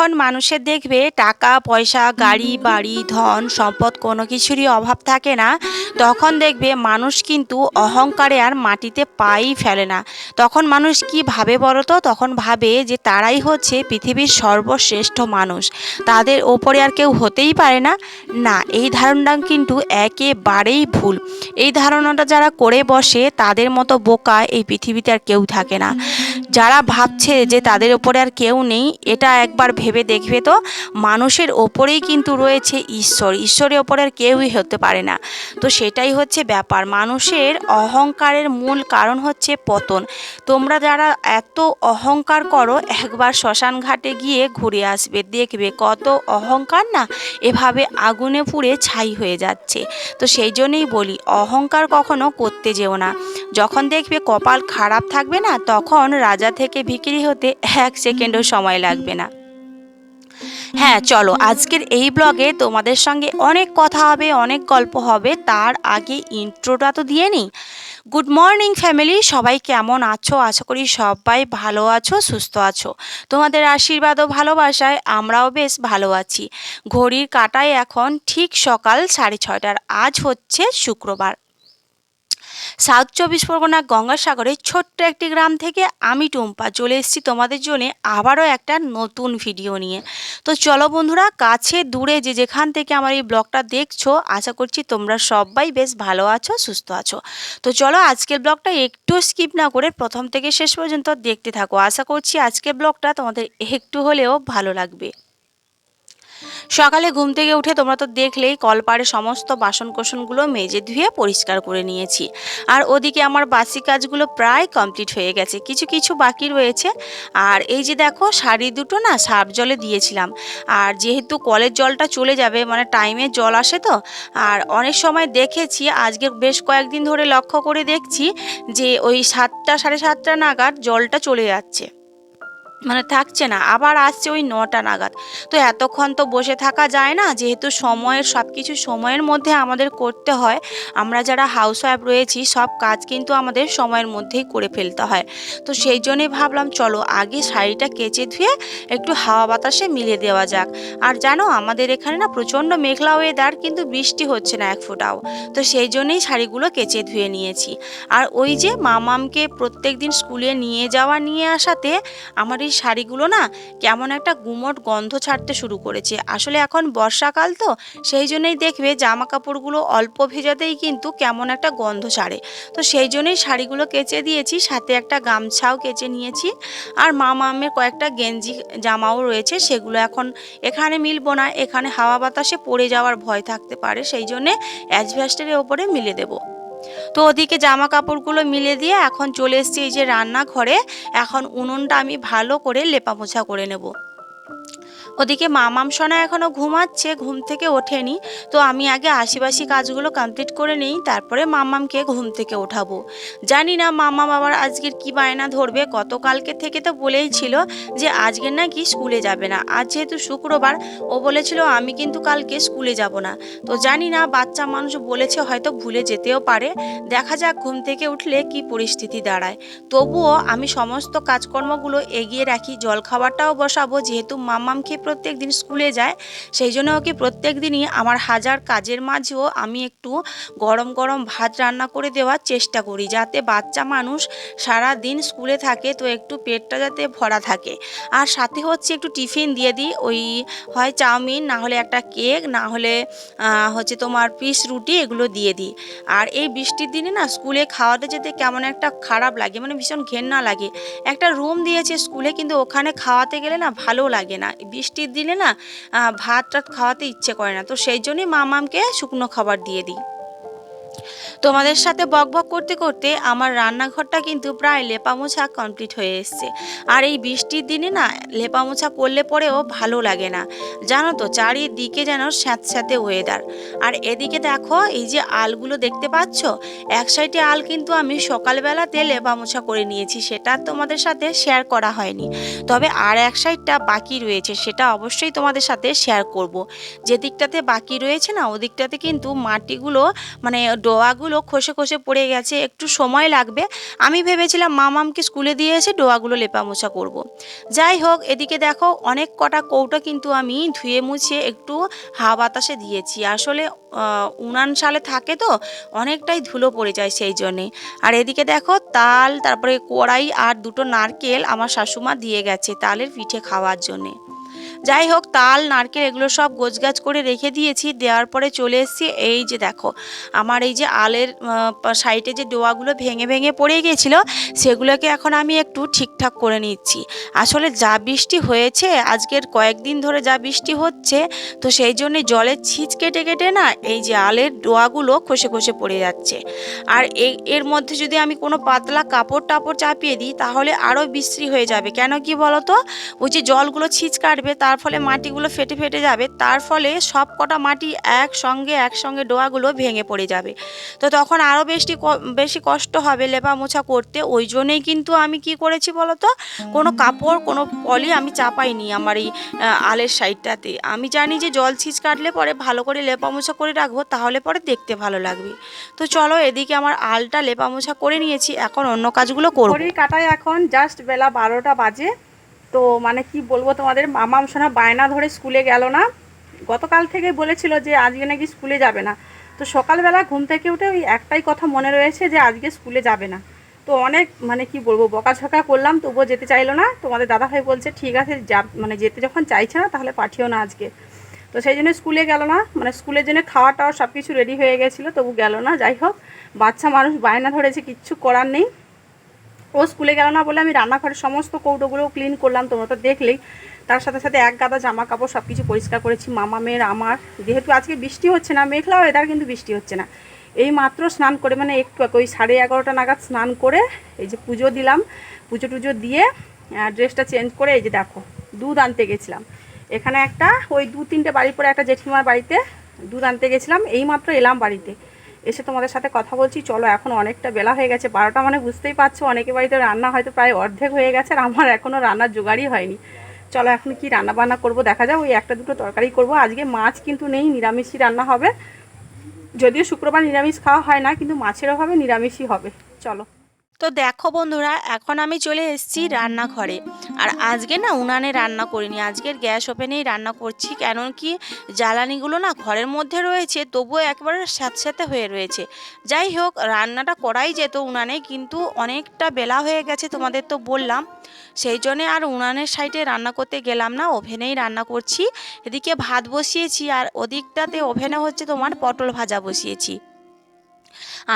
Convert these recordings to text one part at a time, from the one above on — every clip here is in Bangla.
যখন মানুষের দেখবে টাকা, পয়সা, গাড়ি, বাড়ি, ধন, সম্পদ কোনো কিছুরই অভাব থাকে না, তখন দেখবে মানুষ কিন্তু অহংকারে আর মাটিতে পাই ফেলে না। তখন মানুষ কি ভাবে বলো তো? তখন ভাবে যে তারাই হচ্ছে পৃথিবীর সর্বশ্রেষ্ঠ মানুষ। তাদের ওপরে আর কেউ হতেই পারে না। না, এই ধারণা কিন্তু একেবারেই ভুল। এই ধারণাটা যারা করে বসে, তাদের মতো বোকা এই পৃথিবীতে আর কেউ থাকে না। যারা ভাবছে যে তাদের ওপরে আর কেউ নেই, এটা একবার ভেবে দেখবে তো, মানুষের ওপরেই কিন্তু রয়েছে ঈশ্বর। ঈশ্বরের ওপরে আর কেউই হতে পারে না। তো সেটাই হচ্ছে ব্যাপার। মানুষের অহংকারের মূল কারণ হচ্ছে পতন। তোমরা যারা এত অহংকার করো, একবার শ্মশান ঘাটে গিয়ে ঘুরে আসবে, দেখবে কত অহংকার না এভাবে আগুনে পুড়ে ছাই হয়ে যাচ্ছে। তো সেই জন্যেই বলি, অহংকার কখনো করতে যেও না। যখন দেখবে কপাল খারাপ থাকবে না, তখন রাজা থেকে বিক্রি হতে এক সেকেন্ডও সময় লাগবে না। হ্যাঁ চলো, আজকের এই ব্লগে তোমাদের সঙ্গে অনেক কথা হবে, অনেক গল্প হবে। তার আগে ইন্ট্রোটা তো দিয়ে নিই। গুড মর্নিং ফ্যামিলি, সবাই কেমন আছো? আশা করি সবাই ভালো আছো, সুস্থ আছো। তোমাদের আশীর্বাদ ও ভালোবাসায় আমরাও বেশ ভালো আছি। ঘড়ির কাটায় এখন ঠিক সকাল সাড়ে ছয়টার, আজ হচ্ছে শুক্রবার। সাউথ চব্বিশ পরগনা গঙ্গাসাগরের ছোট্ট একটি গ্রাম থেকে আমি টুম্পা চলে এসেছি তোমাদের জন্য আবারও একটা নতুন ভিডিও নিয়ে। তো চলো বন্ধুরা, কাছে দূরে যে যেখান থেকে আমার এই ব্লগটা দেখছ, আশা করছি তোমরা সবাই বেশ ভালো আছো, সুস্থ আছো। তো চলো আজকের ব্লগটা একটু স্কিপ না করে প্রথম থেকে শেষ পর্যন্ত দেখতে থাকো। আশা করছি আজকের ব্লগটা তোমাদের একটু হলেও ভালো লাগবে। সকালে ঘুম থেকে উঠে তোমরা তো দেখলেই কলপাড়ে সমস্ত বাসন কোসনগুলো মেজে ধুয়ে পরিষ্কার করে নিয়েছি। আর ওদিকে আমার বাসি কাজগুলো প্রায় কমপ্লিট হয়ে গেছে, কিছু কিছু বাকি রয়েছে। আর এই যে দেখো, শাড়ি দুটো না সার্ফ জলে দিয়েছিলাম। আর যেহেতু কলের জলটা চলে যাবে মানে টাইমে জল আসে তো, আর অনেক সময় দেখেছি, আজকে বেশ কয়েকদিন ধরে লক্ষ্য করে দেখছি যে ওই সাতটা, সাড়ে সাতটা নাগাদ জলটা চলে যাচ্ছে। মানে থাকছে না। আবার আসছে ওই নটা নাগাদ। তো এতক্ষণ তো বসে থাকা যায় না। যেহেতু সময়ের সব কিছু সময়ের মধ্যে আমাদের করতে হয়। আমরা যারা হাউস ওয়াইফ রয়েছি, সব কাজ কিন্তু আমাদের সময়ের মধ্যেই করে ফেলতে হয়। তো সেই জন্যই ভাবলাম, চলো আগে শাড়িটা কেচে ধুয়ে একটু হাওয়া বাতাসে মিলিয়ে দেওয়া যাক। আর জানো, আমাদের এখানে না প্রচণ্ড মেঘলা ওয়েদার কিন্তু বৃষ্টি হচ্ছে না এক ফোঁটাও। তো সেই জন্যই শাড়িগুলো কেচে ধুয়ে নিয়েছি। আর ওই যে মামামকে প্রত্যেক দিন স্কুলে নিয়ে যাওয়া, নিয়ে আসাতে আমার এই শাড়িগুলো না কেমন একটা গুমট গন্ধ ছাড়তে শুরু করেছে। আসলে এখন বর্ষাকাল তো, সেই জন্যই দেখবে জামা কাপড়গুলো অল্প ভেজাতেই কিন্তু কেমন একটা গন্ধ ছাড়ে। তো সেই জন্যই শাড়িগুলো কেচে দিয়েছি, সাথে একটা গামছাও কেচে নিয়েছি। আর মা মামের কয়েকটা গেঞ্জি, জামাও রয়েছে, সেগুলো এখন এখানে মিলবো না, এখানে হাওয়া বাতাসে পড়ে যাওয়ার ভয় থাকতে পারে, সেই জন্যে অ্যাজভেস্টের ওপরে মিলে দেবো। তো ওদিকে জামা কাপড়গুলো মিলে দিয়ে এখন চলে এসছি এই যে রান্নাঘরে। এখন উনুনটা আমি ভালো করে লেপা মোছা করে নেব। ওদিকে মামাম সোনা এখনও ঘুমাচ্ছে, ঘুম থেকে ওঠেনি। তো আমি আগে আশিবাসি কাজগুলো কমপ্লিট করে নিই, তারপরে মামামকে ঘুম থেকে ওঠাবো। জানি না মামাম আবার আজকের কি বায়না ধরবে, গতকালকে থেকে তো বলেই ছিল যে আজকের নাকি স্কুলে যাবে না। আজ যেহেতু শুক্রবার, ও বলেছিল আমি কিন্তু কালকে স্কুলে যাব না। তো জানি না, বাচ্চা মানুষ বলেছে হয়তো ভুলে যেতেও পারে। দেখা যাক ঘুম থেকে উঠলে কি পরিস্থিতি দাঁড়ায়। তবুও আমি সমস্ত কাজকর্মগুলো এগিয়ে রাখি, জলখাবারটাও বসাবো, যেহেতু মামামকে প্রত্যেক দিন স্কুলে যায়, সেই জন্য ওকে প্রত্যেক দিনই আমার হাজার কাজের মাঝেও আমি একটু গরম গরম ভাত রান্না করে দেওয়ার চেষ্টা করি যাতে বাচ্চা মানুষ সারা দিন স্কুলে থাকে তো একটু পেটটা যাতে ভরা থাকে। আর সাথে হচ্ছে একটু টিফিন দিয়ে দিই, ওই হয় চাউমিন, না হলে একটা কেক, না হলে হচ্ছে তোমার পিস রুটি এগুলো দিয়ে দিই। আর এই বৃষ্টির দিনে না স্কুলে খাওয়াতে যেতে কেমন একটা খারাপ লাগে মানে ভীষণ ঘেন্না লাগে। একটা রুম দিয়েছে স্কুলে কিন্তু ওখানে খাওয়াতে গেলে না ভালো লাগে না। বৃষ্টির দিনে না ভাত টাত খাওয়াতে ইচ্ছে করে না। তো সেই জন্যই মামামকে শুকনো খাবার দিয়ে দিই। তোমাদের সাথে বকবক করতে করতে আমার রান্নাঘরটা কিন্তু প্রায় লেপা মোছা কমপ্লিট হয়ে এসছে। আর এই বৃষ্টির দিনে না লেপা মোছা করলে পরেও ভালো লাগে না। জানো তো, চারিদিকে যেন স্যাঁতস্যাঁতে ওয়েদার আর এদিকে দেখো, এই যে আলগুলো দেখতে পাচ্ছ, এক সাইডে আল কিন্তু আমি সকালবেলাতে লেপা মোছা করে নিয়েছি, সেটা তোমাদের সাথে শেয়ার করা হয়নি। তবে আর এক সাইডটা বাকি রয়েছে, সেটা অবশ্যই তোমাদের সাথে শেয়ার করব। যে দিকটাতে বাকি রয়েছে না, ওদিকটাতে কিন্তু মাটিগুলো মানে ডোয়াগুলো খসে খসে পড়ে গেছে, একটু সময় লাগবে। আমি ভেবেছিলাম মামামকে স্কুলে দিয়ে এসে ডোয়াগুলো লেপা মোছা করব। যাই হোক, এদিকে দেখো অনেক কটা কৌটো কিন্তু আমি ধুয়ে মুছে একটু হাওয়া বাতাসে দিয়েছি। আসলে উনান সালে থাকে তো, অনেকটাই ধুলো পড়ে যায় সেই জন্যে। আর এদিকে দেখো তাল, তারপরে কড়াই আর দুটো নারকেল আমার শাশুমা দিয়ে গেছে তালের পিঠে খাওয়ার জন্যে। যাই হোক, তাল, নারকেল এগুলো সব গোছগাছ করে রেখে দিয়েছি, দেওয়ার পরে চলে এসেছি এই যে দেখো, আমার এই যে আলের সাইডে যে ডোয়াগুলো ভেঙে ভেঙে পড়ে গিয়েছিল সেগুলোকে এখন আমি একটু ঠিকঠাক করে নিচ্ছি। আসলে যা বৃষ্টি হয়েছে, আজকের কয়েকদিন ধরে যা বৃষ্টি হচ্ছে, তো সেই জন্য জলের ছিঁচ কেটে কেটে না এই যে আলের ডোয়াগুলো খসে খসে পড়ে যাচ্ছে। আর এর মধ্যে যদি আমি কোনো পাতলা কাপড় টাপড় চাপিয়ে দিই, তাহলে আরও বিশ্রী হয়ে যাবে। কেন কি বলতো? ওই যে জলগুলো ছিঁচ কাটবে তার ফলে মাটিগুলো ফেটে ফেটে যাবে, তার ফলে সব কটা মাটি একসঙ্গে একসঙ্গে ডোয়াগুলো ভেঙে পড়ে যাবে। তো তখন আরও বেশি বেশি কষ্ট হবে লেপা মোছা করতে, ওই জন্যেই কিন্তু আমি কি করেছি বলতো? কোনো কাপড়, কোনো পলি আমি চাপাইনি আমার এই আলের সাইডটাতে। আমি জানি যে জল ছিঁচ কাটলে পরে ভালো করে লেপা মোছা করে রাখব, তাহলে পরে দেখতে ভালো লাগবে। তো চলো এদিকে আমার আলটা লেপা মোছা করে নিয়েছি, এখন অন্য কাজগুলো করব। কাটায় এখন জাস্ট বেলা বারোটা বাজে। তো মানে কি বলব তোমাদের, মামাম সোনা বায়না ধরে স্কুলে গেল না। গতকাল থেকে বলেছিল যে আজকে নাকি স্কুলে যাবে না। তো সকালবেলা ঘুম থেকে উঠে ওই একটাই কথা মনে রয়েছে যে আজকে স্কুলে যাবে না। তো অনেক মানে কি বলব বকাঝকা করলাম, তবুও যেতে চাইলো না। তোমাদের দাদাভাই বলছে, ঠিক আছে, যা মানে যেতে যখন চাইছে না, তাহলে পাঠিও না আজকে। তো সেই জন্য স্কুলে গেল না। মানে স্কুলের জন্য খাওয়া টাওয়া সব কিছু রেডি হয়ে গেছিল, তবু গেল না। যাই হোক, বাচ্চা মানুষ বায়না ধরেছে, কিচ্ছু করার নেই। ও স্কুলে গেল না বলে আমি রান্নাঘরের সমস্ত কৌটোগুলো ক্লিন করলাম, তোমরা তো দেখলেই। তার সাথে সাথে এক গাদা জামা কাপড় সব কিছু পরিষ্কার করেছি, মামা, মেয়ের, আমার। যেহেতু আজকে বৃষ্টি হচ্ছে না, মেঘলা ওয়েদার কিন্তু বৃষ্টি হচ্ছে না। এই মাত্র স্নান করে মানে একটু ওই সাড়ে এগারোটা নাগাদ স্নান করে এই যে পুজো দিলাম। পুজো টুজো দিয়ে ড্রেসটা চেঞ্জ করে এই যে দেখো, দুধ আনতে গেছিলাম। এখানে একটা, ওই দু তিনটে বাড়ি পরে একটা জেঠিমার বাড়িতে দুধ আনতে গেছিলাম। এই মাত্র এলাম বাড়িতে। এসে তোমাদের সাথে কথা বলছি। চলো, এখন অনেকটা বেলা হয়ে গেছে, বারোটা মানে বুঝতেই পারছ অনেকে বাড়িতে রান্না হয়তো প্রায় অর্ধেক হয়ে গেছে আর আমার এখনও রান্নার জোগাড়ই হয়নি। চলো, এখন কি রান্না বান্না করব? দেখা যাক, ওই একটা দুটো তরকারি করব। আজকে মাছ কিন্তু নেই, নিরামিষই রান্না হবে। যদিও শুক্রবার নিরামিষ খাওয়া হয় না, কিন্তু মাছেরও হবে নিরামিষই হবে। চলো। তো দেখো বন্ধুরা এখন আমি চলে এসেছি রান্নাঘরে। আর আজকে না উনানে রান্না করিনি আজকের গ্যাস ওভেনেই রান্না করছি কেন কি জ্বালানিগুলো না ঘরের মধ্যে রয়েছে তবুও একবারে স্যাঁতস্যাঁতে হয়ে রয়েছে। যাই হোক রান্নাটা করাই যেত উনানে কিন্তু অনেকটা বেলা হয়ে গেছে তোমাদের তো বললাম। সেই জন্যে আর উনানের সাইডে রান্না করতে গেলাম না ওভেনেই রান্না করছি। এদিকে ভাত বসিয়েছি আর ওদিকটাতে ওভেনে হচ্ছে তোমার পটল ভাজা বসিয়েছি।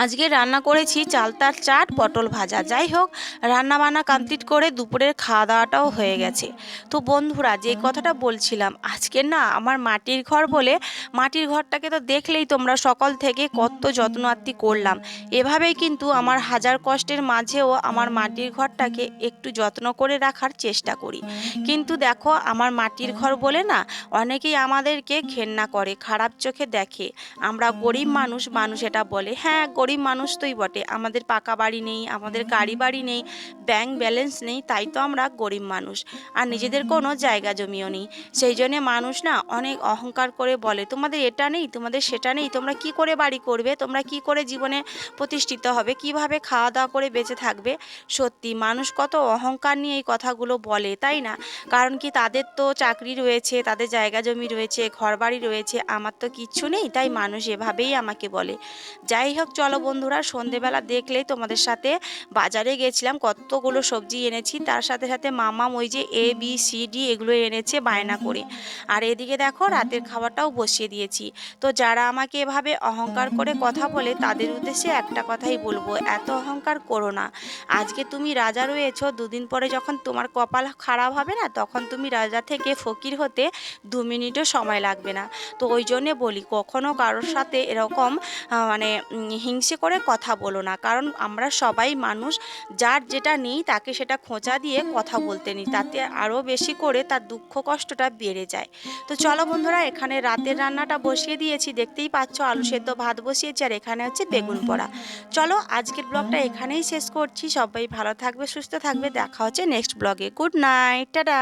আজকে রান্না করেছি চালতার চাট, পটল ভাজা। যাই হোক রান্না বান্না কমপ্লিট করে দুপুরের খাওয়া দাওয়াটাও হয়ে গেছে। তো বন্ধুরা, যে কথাটা বলছিলাম, আজকে না আমার মাটির ঘর বলে, মাটির ঘরটাকে তো দেখলেই তোমরা সকাল থেকে কত যত্ন আত্তি করলাম। এভাবেই কিন্তু আমার হাজার কষ্টের মাঝেও আমার মাটির ঘরটাকে একটু যত্ন করে রাখার চেষ্টা করি। কিন্তু দেখো, আমার মাটির ঘর বলে না, অনেকেই আমাদেরকে ঘেন্না করে, খারাপ চোখে দেখে। আমরা গরিব মানুষ মানুষ এটা বলে হ্যাঁ গরিব মানুষ তোই বটে। আমাদের পাকা বাড়ি নেই আমাদের গাড়ি বাড়ি নেই ব্যাংক ব্যালেন্স নেই তাই তো আমরা গরিব মানুষ। আর নিজেদের কোনো জায়গা জমিও নেই। সেই জন্যে মানুষ না অনেক অহংকার করে বলে তোমাদের এটা নেই তোমাদের সেটা নেই তোমরা কি করে বাড়ি করবে? তোমরা কি করে জীবনে প্রতিষ্ঠিত হবে? কীভাবে খাওয়া দাওয়া করে বেঁচে থাকবে? সত্যি মানুষ কত অহংকার নিয়ে এই কথাগুলো বলে তাই না? কারণ কি তাদের তো চাকরি রয়েছে তাদের জায়গা জমি রয়েছে ঘরবাড়ি রয়েছে আমার তো কিচ্ছু নেই তাই মানুষ এভাবেই আমাকে বলে। যাই হোক চলো বন্ধুরা, সন্ধেবেলা দেখলেই তোমাদের সাথে বাজারে গেছিলাম, কতগুলো সবজি এনেছি। তার সাথে সাথে মামাম ওই যে এ বি সি ডি এগুলো এনেছে বায়না করে। আর এদিকে দেখো, রাতের খাবারটাও বসিয়ে দিয়েছি। তো যারা আমাকে এভাবে অহংকার করে কথা বলে, তাদের উদ্দেশ্যে একটা কথাই বলব, এত অহংকার করো না। আজকে তুমি রাজা রয়েছো, দুদিন পরে যখন তোমার কপাল খারাপ হবে না, তখন তুমি রাজা থেকে ফকির হতে দু মিনিটও সময় লাগবে না। তো ওই জন্যে বলি, কখনো কারোর সাথে এরকম মানে হিংসে করে কথা বলো না। কারণ আমরা সবাই মানুষ, যার যেটা নেই তাকে সেটা খোঁচা দিয়ে কথা বলতে নিই। তাতে আরও বেশি করে তার দুঃখ কষ্টটা বেড়ে যায়। তো চলো বন্ধুরা, এখানে রাতের রান্নাটা বসিয়ে দিয়েছি। দেখতেই পাচ্ছ আলু সেদ্ধ ভাত বসিয়েছি আর এখানে হচ্ছে বেগুন পোড়া। চলো আজকের ব্লগটা এখানেই শেষ করছি। সবাই ভালো থাকবে, সুস্থ থাকবে। দেখা হচ্ছে নেক্সট ব্লগে। Good night, tata!